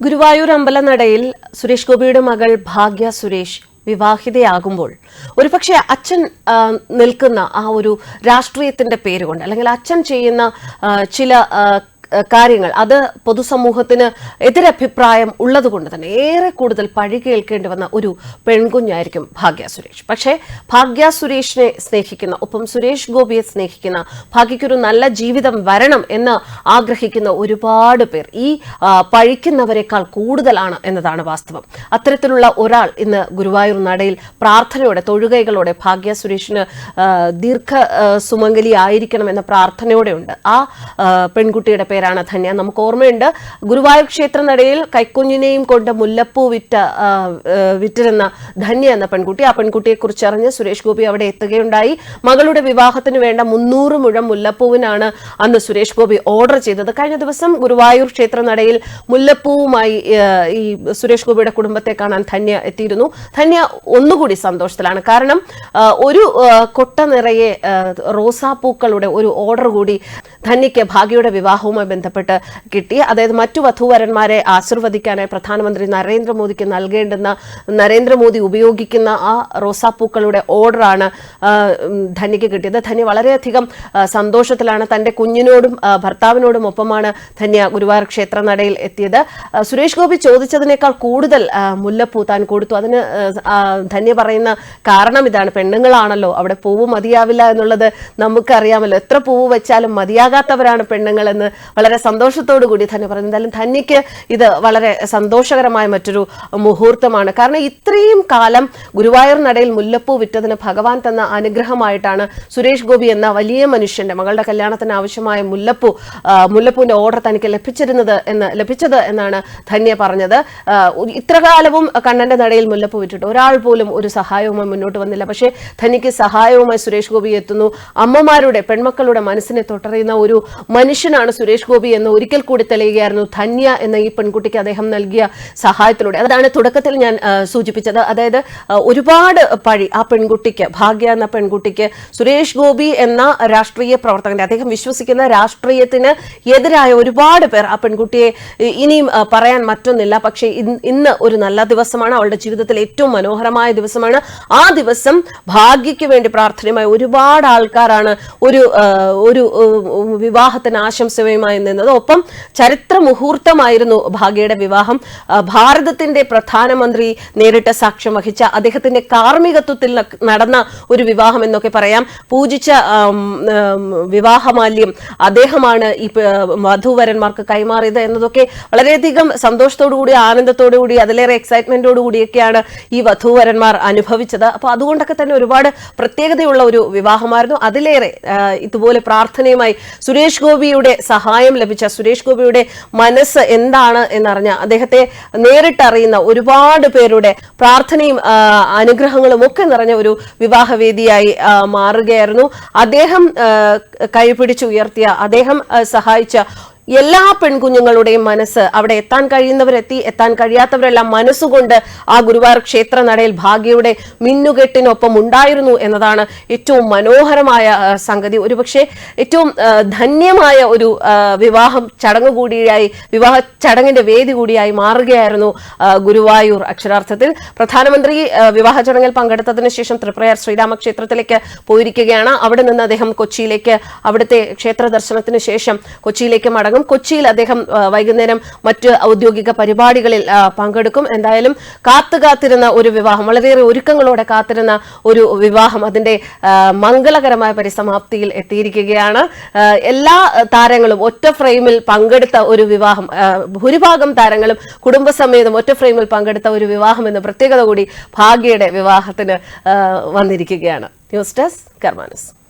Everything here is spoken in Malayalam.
ഗുരുവായൂർ അമ്പലനടയിൽ സുരേഷ് ഗോപിയുടെ മകൾ ഭാഗ്യ സുരേഷ് വിവാഹിതയാകുമ്പോൾ ഒരുപക്ഷെ അച്ഛൻ നിൽക്കുന്ന ആ ഒരു രാഷ്ട്രീയത്തിന്റെ പേരുകൊണ്ട് അല്ലെങ്കിൽ അച്ഛൻ ചെയ്യുന്ന ചില കാര്യങ്ങൾ. അത് പൊതുസമൂഹത്തിന് എതിരഭിപ്രായം ഉള്ളതുകൊണ്ട് തന്നെ ഏറെ കൂടുതൽ പഴി കേൾക്കേണ്ടി വന്ന ഒരു പെൺകുഞ്ഞായിരിക്കും ഭാഗ്യ സുരേഷ്. പക്ഷേ ഭാഗ്യ സുരേഷിനെ സ്നേഹിക്കുന്ന ഒപ്പം സുരേഷ് ഗോപിയെ സ്നേഹിക്കുന്ന ഭാഗ്യയ്ക്കൊരു നല്ല ജീവിതം വരണം എന്ന് ആഗ്രഹിക്കുന്ന ഒരുപാട് പേർ ഈ പഴിക്കുന്നവരെക്കാൾ കൂടുതലാണ് എന്നതാണ് വാസ്തവം. അത്തരത്തിലുള്ള ഒരാൾ ഇന്ന് ഗുരുവായൂർ നടയിൽ പ്രാർത്ഥനയോടെ തൊഴുകൈകളോടെ ഭാഗ്യ സുരേഷിന് ദീർഘ സുമംഗലി ആയിരിക്കണം എന്ന പ്രാർത്ഥനയോടെ ഉണ്ട് ആ പെൺകുട്ടിയുടെ പെൺകുട്ടിയുടെ പേരാണ് ധന്യ. നമുക്ക് ഓർമ്മയുണ്ട് ഗുരുവായൂർ ക്ഷേത്രനടയിൽ കൈക്കുഞ്ഞിനെയും കൊണ്ട് മുല്ലപ്പൂ വിറ്റ വിറ്റിരുന്ന ധന്യ എന്ന പെൺകുട്ടി. ആ പെൺകുട്ടിയെ കുറിച്ച് അറിഞ്ഞ് സുരേഷ് ഗോപി അവിടെ എത്തുകയുണ്ടായി. മകളുടെ വിവാഹത്തിന് വേണ്ട മുന്നൂറ് മുഴം മുല്ലപ്പൂവിനാണ് അന്ന് സുരേഷ് ഗോപി ഓർഡർ ചെയ്തത്. കഴിഞ്ഞ ദിവസം ഗുരുവായൂർ ക്ഷേത്രനടയിൽ മുല്ലപ്പൂവുമായി ഈ സുരേഷ് ഗോപിയുടെ കുടുംബത്തെ കാണാൻ ധന്യ എത്തിയിരുന്നു. ധന്യ ഒന്നുകൂടി സന്തോഷത്തിലാണ്. കാരണം ഒരു കൊട്ട നിറയെ റോസാപ്പൂക്കളുടെ ഒരു ഓർഡർ കൂടി ധന്യയ്ക്ക് ഭാഗ്യയുടെ വിവാഹവുമായി ബന്ധപ്പെട്ട് കിട്ടി. അതായത് മറ്റു വധൂവരന്മാരെ ആശീർവദിക്കാനായി പ്രധാനമന്ത്രി നരേന്ദ്രമോദിക്ക് നൽകേണ്ടുന്ന നരേന്ദ്രമോദി ഉപയോഗിക്കുന്ന ആ റോസാപ്പൂക്കളുടെ ഓർഡറാണ് ധന്യയ്ക്ക് കിട്ടിയത്. ധന്യ വളരെയധികം സന്തോഷത്തിലാണ്. തന്റെ കുഞ്ഞിനോടും ഭർത്താവിനോടും ഒപ്പമാണ് ധന്യ ഗുരുവായൂർ ക്ഷേത്ര നടയിൽ എത്തിയത് സുരേഷ് ഗോപി ചോദിച്ചതിനേക്കാൾ കൂടുതൽ മുല്ലപ്പൂ താൻ കൊടുത്തു. അതിന് ധന്യ പറയുന്ന കാരണം ഇതാണ്. പെണ്ണുങ്ങളാണല്ലോ. അവിടെ പൂവ് മതിയാവില്ല എന്നുള്ളത് നമുക്കറിയാമല്ലോ. എത്ര പൂവ് വെച്ചാലും മതിയാകാത്തവരാണ് പെണ്ണുങ്ങൾ എന്ന് വളരെ സന്തോഷത്തോടു കൂടി തന്നെ പറഞ്ഞു എന്തായാലും ധന്യയ്ക്ക് ഇത് വളരെ സന്തോഷകരമായ മറ്റൊരു മുഹൂർത്തമാണ്. കാരണം ഇത്രയും കാലം ഗുരുവായൂർ നടയിൽ മുല്ലപ്പൂ വിറ്റതിന് ഭഗവാൻ തന്ന അനുഗ്രഹമായിട്ടാണ് സുരേഷ് ഗോപി എന്ന വലിയ മനുഷ്യന്റെ മകളുടെ കല്യാണത്തിന് ആവശ്യമായ മുല്ലപ്പൂ മുല്ലപ്പൂവിന്റെ ഓർഡർ തനിക്ക് ലഭിച്ചിരുന്നത് എന്ന് ലഭിച്ചത് എന്നാണ് ധന്യ പറഞ്ഞത്. ഇത്രകാലവും ഇത്ര കാലവും കണ്ണന്റെ നടയിൽ മുല്ലപ്പൂ വിറ്റിട്ട് ഒരാൾ പോലും ഒരു സഹായവുമായി മുന്നോട്ട് വന്നില്ല. പക്ഷേ ധന്യയ്ക്ക് സഹായവുമായി സുരേഷ് ഗോപി എത്തുന്നു. അമ്മമാരുടെ പെൺമക്കളുടെ മനസ്സിനെ തൊട്ടറിയുന്ന ഒരു മനുഷ്യനാണ് സുരേഷ് ഗോപി എന്ന് ഒരിക്കൽ കൂടി തെളിയുകയായിരുന്നു ധന്യ എന്ന ഈ പെൺകുട്ടിക്ക് അദ്ദേഹം നൽകിയ സഹായത്തിലൂടെ. അതാണ് തുടക്കത്തിൽ ഞാൻ സൂചിപ്പിച്ചത്. അതായത് ഒരുപാട് പഴി ആ പെൺകുട്ടിക്ക് ഭാഗ്യ എന്ന പെൺകുട്ടിക്ക് സുരേഷ് ഗോപി എന്ന രാഷ്ട്രീയ പ്രവർത്തകന്റെ അദ്ദേഹം വിശ്വസിക്കുന്ന രാഷ്ട്രീയത്തിന് എതിരായ ഒരുപാട് പേർ ആ പെൺകുട്ടിയെ ഇനിയും പറയാൻ മറ്റൊന്നില്ല. പക്ഷേ ഇന്ന് ഒരു നല്ല ദിവസമാണ്. അവളുടെ ജീവിതത്തിൽ ഏറ്റവും മനോഹരമായ ദിവസമാണ്. ആ ദിവസം ഭാഗ്യയ്ക്ക് വേണ്ടി പ്രാർത്ഥനയുമായി ഒരുപാട് ആൾക്കാരാണ് ഒരു ഒരു വിവാഹത്തിന് ആശംസയുമായി നിന്നത്. ഒപ്പം ചരിത്ര മുഹൂർത്തമായിരുന്നു ഭാഗ്യയുടെ വിവാഹം. ഭാരതത്തിന്റെ പ്രധാനമന്ത്രി നേരിട്ട് സാക്ഷ്യം വഹിച്ച അദ്ദേഹത്തിന്റെ കാർമ്മികത്വത്തിൽ നടന്ന ഒരു വിവാഹം എന്നൊക്കെ പറയാം. പൂജിച്ച വിവാഹമാല്യം അദ്ദേഹമാണ് ഈ വധുവരന്മാർക്ക് കൈമാറിയത് എന്നതൊക്കെ വളരെയധികം സന്തോഷത്തോടു കൂടി ആനന്ദത്തോടു കൂടി അതിലേറെ എക്സൈറ്റ്മെന്റോടു കൂടിയൊക്കെയാണ് ഈ വധുവരന്മാർ അനുഭവിച്ചത്. അപ്പോൾ അതുകൊണ്ടൊക്കെ തന്നെ ഒരുപാട് പ്രത്യേകതയുള്ള ഒരു വിവാഹമായിരുന്നു. അതിലേറെ ഇതുപോലെ പ്രാർത്ഥനയുമായി സുരേഷ് ഗോപിയുടെ സഹായം ലഭിച്ച സുരേഷ് ഗോപിയുടെ മനസ്സ് എന്താണ് എന്നറിഞ്ഞ അദ്ദേഹത്തെ നേരിട്ടറിയുന്ന ഒരുപാട് പേരുടെ പ്രാർത്ഥനയും അനുഗ്രഹങ്ങളും ഒക്കെ നിറഞ്ഞ ഒരു വിവാഹവേദിയായി മാറുകയായിരുന്നു. അദ്ദേഹം കൈപിടിച്ചുയർത്തിയ അദ്ദേഹം സഹായിച്ച എല്ലാ പെൺകുഞ്ഞുങ്ങളുടെയും മനസ്സ് അവിടെ എത്താൻ കഴിയുന്നവരെത്തി എത്താൻ കഴിയാത്തവരെല്ലാം മനസ്സുകൊണ്ട് ആ ഗുരുവായൂർ ക്ഷേത്ര നടയിൽ ഭാഗ്യയുടെ മിന്നുകെട്ടിനൊപ്പം ഉണ്ടായിരുന്നു എന്നതാണ് ഏറ്റവും മനോഹരമായ സംഗതി. ഒരുപക്ഷെ ഏറ്റവും ധന്യമായ ഒരു വിവാഹം ചടങ്ങ് കൂടിയായി വിവാഹ ചടങ്ങിന്റെ വേദി കൂടിയായി മാറുകയായിരുന്നു ഗുരുവായൂർ അക്ഷരാർത്ഥത്തിൽ. പ്രധാനമന്ത്രി വിവാഹ ചടങ്ങിൽ പങ്കെടുത്തതിന് ശേഷം ത്രിപ്രയാർ ശ്രീരാമക്ഷേത്രത്തിലേക്ക് പോയിരിക്കുകയാണ്. അവിടെ നിന്ന് അദ്ദേഹം കൊച്ചിയിലേക്ക് അവിടുത്തെ ക്ഷേത്ര ദർശനത്തിന് ശേഷം കൊച്ചിയിലേക്ക് മടങ്ങും കൊച്ചിയിൽ അദ്ദേഹം വൈകുന്നേരം മറ്റ് ഔദ്യോഗിക പരിപാടികളിൽ പങ്കെടുക്കും. എന്തായാലും കാത്തു കാത്തിരുന്ന ഒരു വിവാഹം വളരെയേറെ ഒരുക്കങ്ങളോടെ കാത്തിരുന്ന ഒരു വിവാഹം അതിന്റെ മംഗളകരമായ പരിസമാപ്തിയിൽ എത്തിയിരിക്കുകയാണ്. എല്ലാ താരങ്ങളും ഒറ്റ ഫ്രെയിമിൽ പങ്കെടുത്ത ഒരു വിവാഹം ഭൂരിഭാഗം താരങ്ങളും കുടുംബസമേതം ഒറ്റ ഫ്രെയിമിൽ പങ്കെടുത്ത ഒരു വിവാഹം എന്ന പ്രത്യേകത കൂടി ഭാഗ്യയുടെ വിവാഹത്തിന് വന്നിരിക്കുകയാണ്. News desk കർമാനസ്.